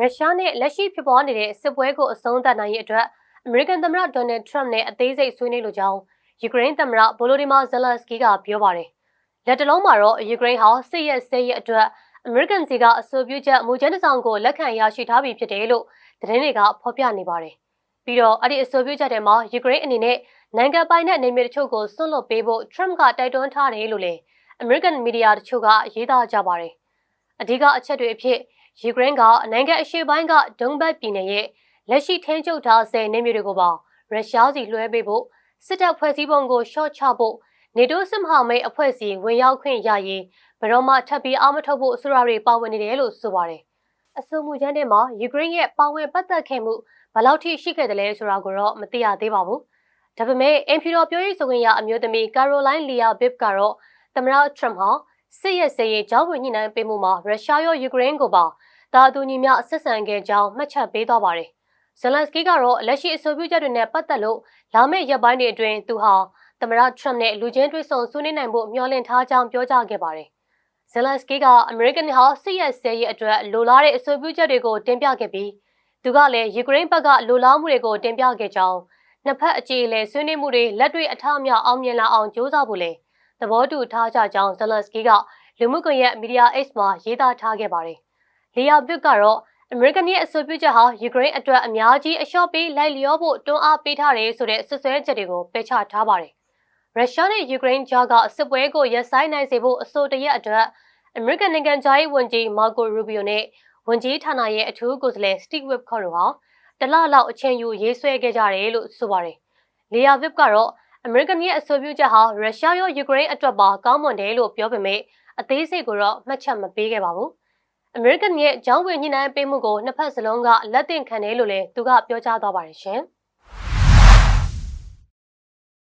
ရုရှားနဲ့လက်ရှိဖြစ်ပေါ်နေတဲ့စစ်ပွဲကိုအဆုံးသတ်နိုင်ရေးအတွက်အမေရိကန်သမ္မတဒေါ်နယ်ထရမ့်နဲ့အသေးစိတ်ဆွေးနွေးလိုကြောင်းယူကရိန်းသမ္မတဗိုလိုဒီမာဇလန်စကီကပြောပါတယ်။လက်တလုံးမှာတော့ယူကရိန်းဟာစစ်ရဲစစ်ရဲအတွက်အမေရိကန်စီကအဆိုပြုချက်မူချမ်းတစ်စောင်ကိုလက်ခံရရှိထားပြီဖြစ်တယ်လို့သတင်းတွေကဖော်ပြနေပါတယ်။ပြီးတော့အဲ့ဒီအဆိုပြုချက်ထဲမှာယူကရိန်းအနေနဲ့နိုင်ငံပိုင်တဲ့နေမြေတချို့ကိုဆွန့်လွတ်ပေးဖို့ထရမ့်ကတိုက်တွန်းထားတယ်လို့လည်းအမေရိကန်မီဒီယာတချို့ကရေးသားကြပါတယ်။အဓိကအချက်တွေအဖြစ် ယူကရိန်းကနိုင်ငံအရှေ့ပိုင်းကဒုံဘတ်ပြည်နယ်ရဲ့လက်ရှိထိန်းချုပ်ထားဆဲနေမြေတွေကိုပါရုရှားစီလွှဲပေးဖို့စစ်တပ်ဖွဲ့စည်းပုံကိုရှော့ချဖို့နေတိုးစစ်မဟာမိတ်အဖွဲ့စီဝင်ရောက်ခွင့်ရရေးဘယ်တော့မှထပ်ပြီးအာမထုတ်ဖို့ဆိုတာတွေပါဝင်နေတယ်လို့ဆိုပါတယ်။အဆိုမှုချမ်းထဲမှာယူကရိန်းရဲ့ပါဝင်ပတ်သက်ခဲ့မှုဘယ်လောက်ထိရှိခဲ့တယ်လဲဆိုတာကိုတော့မသိရသေးပါဘူး။ဒါပေမဲ့အင်ဖီတော်ပြောရေးဆိုခွင့်ရအမျိုးသမီးကာရိုလိုင်းလီယာဘစ်ကတော့သမ္မတထရမ့်ဟာ စစ်ရဲစရေးကြောင်းဝင်ညှိနှိုင်းပေးမှုမှာရုရှားရောယူကရိန်းကိုပါတာတူညီမျှဆက်ဆံခဲ့ကြောင်းမှတ်ချက်ပေးသွားပါတယ်။ဇလန်စကီကတော့လက်ရှိအဆိုပြုချက်တွေနဲ့ပတ်သက်လို့လာမယ့်ရက်ပိုင်းတွေအတွင်းသူဟာသမ္မတထရမ့်နဲ့လူချင်းတွေ့ဆုံဆွေးနွေးနိုင်ဖို့မျှော်လင့်ထားကြောင်းပြောကြားခဲ့ပါတယ်။ဇလန်စကီကအမေရိကန်ဟာစစ်ရဲဆဲရဲ့အတွက်လိုလားတဲ့အဆိုပြုချက်တွေကိုတင်ပြခဲ့ပြီးသူကလည်းယူကရိန်းဘက်ကလိုလားမှုတွေကိုတင်ပြခဲ့ကြောင်းနှစ်ဖက်အခြေအလဲဆွေးနွေးမှုတွေလက်တွေ့အထောက်အမြအောင်မြင်လာအောင်ကြိုးစားဖို့လေ သဘောတူထားကြကြောင်းဇလန်စကီကလူမှုကွန်ရက်မီဒီယာ X မှာရေးသားထားခဲ့ပါတယ်။လီယာဘစ်ကတော့အမေရိကန်ရဲ့အဆိုပြုချက်ဟာယူကရိန်းအတွက်အများကြီးအလျှော့ပေးလိုက်လျောဖို့တွန်းအားပေးထားတယ်ဆိုတဲ့ဆွဆွဲချက်တွေကိုပယ်ချထားပါတယ်။ရုရှားနဲ့ယူကရိန်းကြားကစစ်ပွဲကိုရပ်ဆိုင်းနိုင်စေဖို့အဆိုတရက်အတွက်အမေရိကန်နိုင်ငံသားရေးဝန်ကြီးမာကိုရူဘီယိုနဲ့ဝန်ကြီးဌာနရဲ့အထူးကိုယ်စားလှယ်စတီဗ်ဝစ်ခေါ်တို့ဟာတလလောက်အချိန်ယူရေးဆွဲခဲ့ကြတယ်လို့ဆိုပါတယ်။လီယာဗစ်ကတော့ အမေရိကန်ရဲ့အဆိုပြုချက်ဟာရုရှားရောယူကရိန်းအတွက်ပါကောင်းမွန်တယ်လို့ပြောပေမဲ့အသေးစိတ်ကိုတော့မှတ်ချက်မပေးခဲ့ပါဘူး။ American ရဲ့ကြောင်းဝင်ညှိနှိုင်းပေးမှုကိုနှစ်ဖက်စလုံးကလက်သင့်ခံတယ်လို့လည်းသူကပြောကြားသွားပါတယ်ရှင်။